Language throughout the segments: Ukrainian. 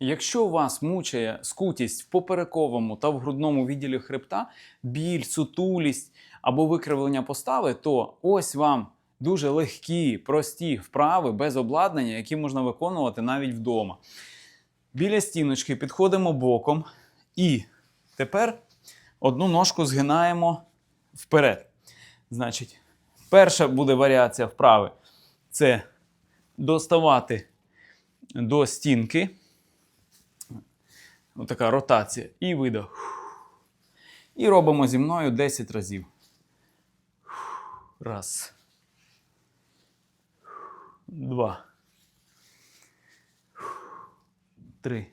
Якщо вас мучає скутість в поперековому та в грудному відділі хребта, біль, сутулість або викривлення постави, то ось вам дуже легкі, прості вправи без обладнання, які можна виконувати навіть вдома. Біля стіночки підходимо боком і тепер одну ножку згинаємо вперед. Значить, перша буде варіація вправи це доставати до стінки. Отака ротація. І видох. І робимо зі мною 10 разів. Раз. Два. Три.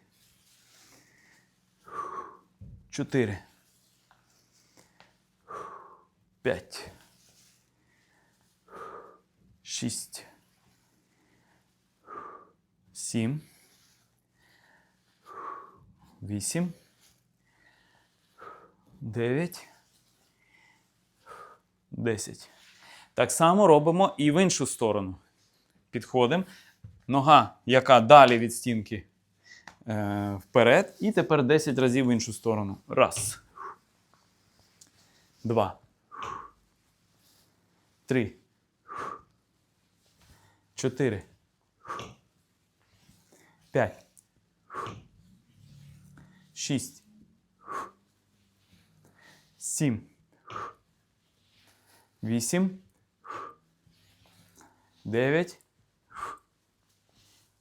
Чотири. П'ять. Шість. Сім. Вісім. Дев'ять. Десять. Так само робимо і в іншу сторону. Підходимо. Нога, яка далі від стінки е, вперед. І тепер 10 разів в іншу сторону. Раз. Два. Три. Чотири. П'ять. Шість. Сім. Вісім. Дев'ять.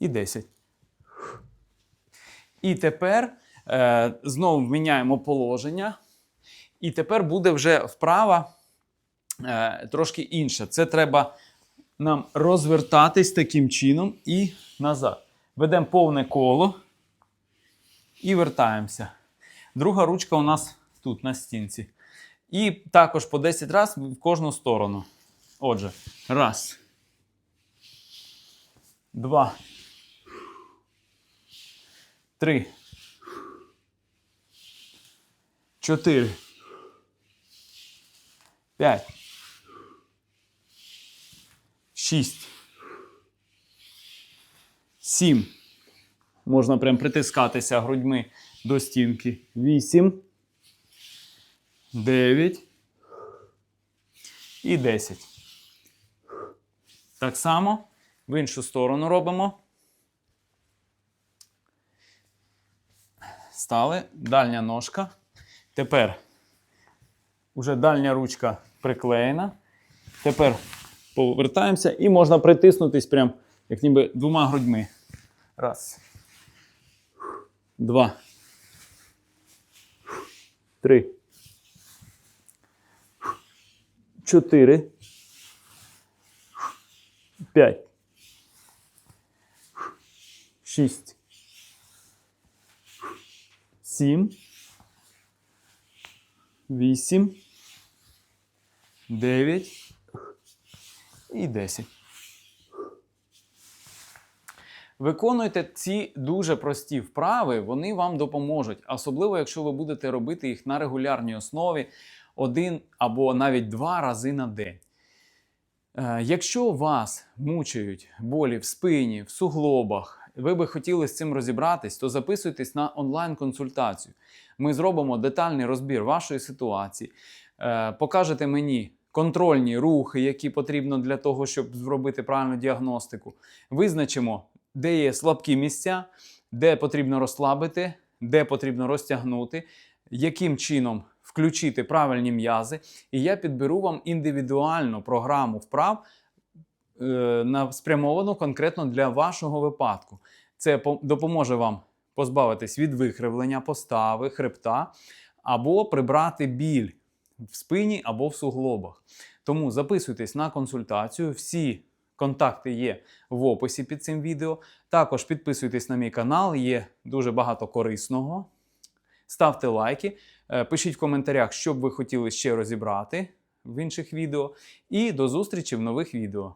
І десять. І тепер е, знову міняємо положення. І тепер буде вже вправа е, трошки інша. Це треба нам розвертатись таким чином і назад. Ведемо повне коло і вертаємося. Друга ручка у нас тут на стінці. І також по 10 разів в кожну сторону. Отже, раз. Два. Три. Чотири. П'ять. Шість. Сім. Можна прям притискатися грудьми до стінки. Вісім. Дев'ять. І десять. Так само в іншу сторону робимо. Стали. Дальня ножка. Тепер уже дальня ручка приклеєна. Тепер повертаємося і можна притиснутись прям, як ніби двома грудьми. Раз. Два. Три. Чотири. П'ять. Шість. Сім. Вісім. Дев'ять. І десять. Виконуйте ці дуже прості вправи, вони вам допоможуть, особливо якщо ви будете робити їх на регулярній основі один або навіть два рази на день. Е, Якщо вас мучають болі в спині, в суглобах, ви би хотіли з цим розібратись, то записуйтесь на онлайн-консультацію. Ми зробимо детальний розбір вашої ситуації, е, покажете мені контрольні рухи, які потрібно для того, щоб зробити правильну діагностику. Визначимо, де є слабкі місця, де потрібно розслабити, де потрібно розтягнути, яким чином включити правильні м'язи. І я підберу вам індивідуальну програму вправ, е, спрямовану конкретно для вашого випадку. Це допоможе вам позбавитись від викривлення постави, хребта або прибрати біль в спині або в суглобах. Тому записуйтесь на консультацію. Всі контакти є в описі під цим відео. Також підписуйтесь на мій канал, є дуже багато корисного. Ставте лайки, е, пишіть в коментарях, що б ви хотіли ще розібрати в інших відео. І до зустрічі в нових відео.